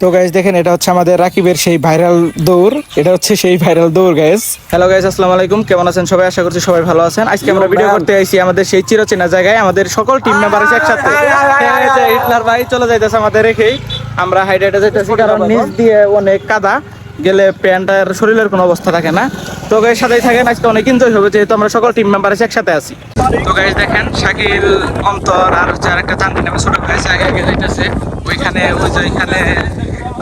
তো গাইজ দেখেন এটা হচ্ছে আমাদের রাকিবের সেই ভাইরাল দৌড়। এটা হচ্ছে সেই ভাইরাল দৌড় গাইজ হ্যালো গাইজ আসসালামু আলাইকুম। কেমন আছেন সবাই? আশা করছি সবাই ভালো আছেন। আজকে আমরা ভিডিও করতে আইছি আমাদের সেই চিরচেনা জায়গায়। আমাদের সকল টিম মেম্বার আছে একসাথে। হিটলার ভাই চলে যাইতেছে আমাদের রেখেই আমরা হাইড হাইডে যাইতেছি কারণ নিচ দিয়ে অনেক কাদা। গেলে প্যান্টার শরীরের কোনো অবস্থা থাকে না। তো গাইজ সাথেই থাকেন। আজকে অনেক এনজয় হবে যেহেতু আমরা সকল টিম মেম্বার আছে একসাথে আছি। তো গাইজ দেখেন শাকিল অন্তর আর হচ্ছে আরেকটা চান্দি নামে ছোট ভাই আগে আগে যাইতেছে। ওইখানে ওই যে ওইখানে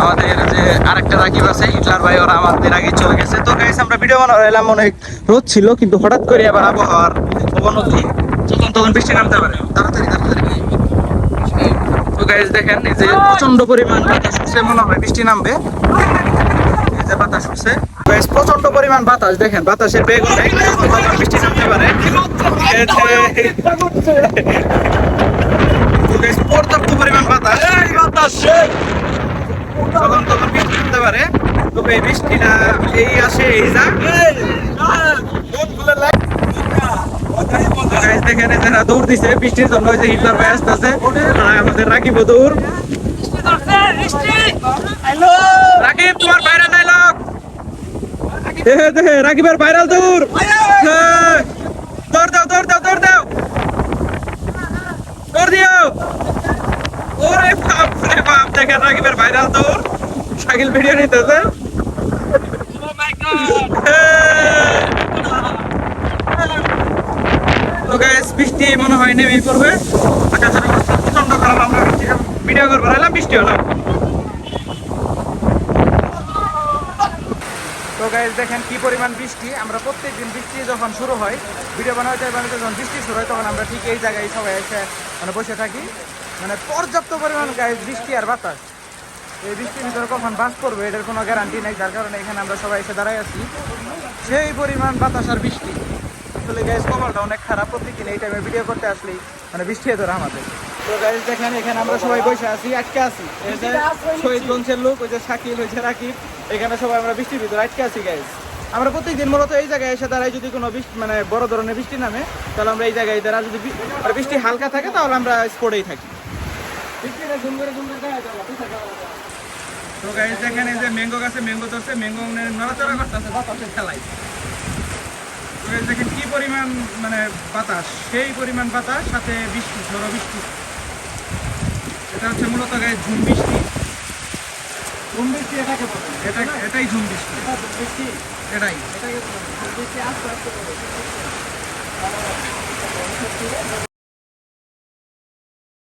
আমাদের যে আরেকটা রাকিব আছে, হিটলার ভাই, ওরা আমাদের আগে চলে গেছে। তো গাইস আমরা ভিডিও বানালাম অনেক রোদ ছিল, কিন্তু হঠাৎ করে আবার আবহাওয়ার অবনতি। যখন তখন বৃষ্টি নামতে পারে। তাড়াতাড়ি তাড়াতাড়ি। তো গাইস দেখেন, এই যে প্রচণ্ড পরিমাণ বাতাস উঠছে, মনে হয় বৃষ্টি নামবে। এই যে বাতাস গাইস প্রচণ্ড পরিমাণ বাতাস, দেখেন, বাতাসের বেগ অনেক। বৃষ্টি নামতে পারে এই যে- তো guys, পর্যাপ্ত পরিমাণ বাতাস বাতাস তখন তখন বৃষ্টি হতে পারে তবে এই বৃষ্টিটা এই আসে, এই যা যারা দৌড় দিছে, বৃষ্টির জন্য হিটলার ভাই আসতেছে। আমাদের রাকিব দৌড় ভাইরাল রাকিবের ভাইরাল দৌড়। দাও দৌড় দাও দৌড় দাও। দৌড় দিও। ওরে বাপ রে বাপ, দেখেন ভাইরাল দৌড়। শাকিল ভিডিও নিতেছে তো গাইস বৃষ্টি মনে হয় নেমেই পড়বে। আকাশের অবস্থা প্রচণ্ড খারাপ আমরা ভিডিও করব এলাম বৃষ্টি হলো। তো গাইস দেখেন কি পরিমাণ বৃষ্টি। আমরা প্রত্যেকদিন বৃষ্টি যখন শুরু হয় ভিডিও বানাতে বানাতে যখন বৃষ্টি শুরু হয় তখন আমরা ঠিক এই জায়গায় সবাই এসে মানে বসে থাকি। মানে পর্যাপ্ত পরিমাণ গাইস বৃষ্টি আর বাতাস। এই বৃষ্টির ভিতরে কখন বাস করবে, এটার কোনো গ্যারান্টি নেই, যার কারণে এখানে আমরা সবাই এসে দাঁড়াই আছি। সেই পরিমাণ বাতাস আর বৃষ্টি। আসলে গাইস কপালটা অনেক খারাপ, প্রত্যেকদিন এই টাইমে ভিডিও করতে আসলেই মানে বৃষ্টি ধরে আমাদের। তো গাইস দেখেন, এখানে আমরা সবাই বসে আছি, আটকে আছি। এই যে শহীদ বংশের লোক, ওই যে শাকিল, ওই রাকিব, এখানে সবাই আমরা বৃষ্টির ভিতরে আটকে আছি গাইস আমরা প্রত্যেকদিন মূলত এই জায়গায় এসে দাঁড়াই, যদি কোনো বৃষ্টি মানে বড় ধরনের বৃষ্টি নামে, তাহলে আমরা এই জায়গায় দাঁড়া যদি আর বৃষ্টি হালকা থাকে, তাহলে আমরা স্পোর্টেই থাকি। তো গাইস দেখেন এই যে ম্যাঙ্গো গাছে ম্যাঙ্গো ধরছে ম্যাঙ্গো নড়াচড়া করতেছে বাতাসের খেলায়। তো guys দেখেন কি পরিমাণ মানে বাতাস সেই পরিমাণ বাতাস সাথে বৃষ্টি ঝড়ো বৃষ্টি। এটা হচ্ছে মূলত গায়ে ঝুম বৃষ্টি। ঝুম বৃষ্টি এটাকে বলে। এটা এটাই ঝুম বৃষ্টি। বৃষ্টি। এটাই।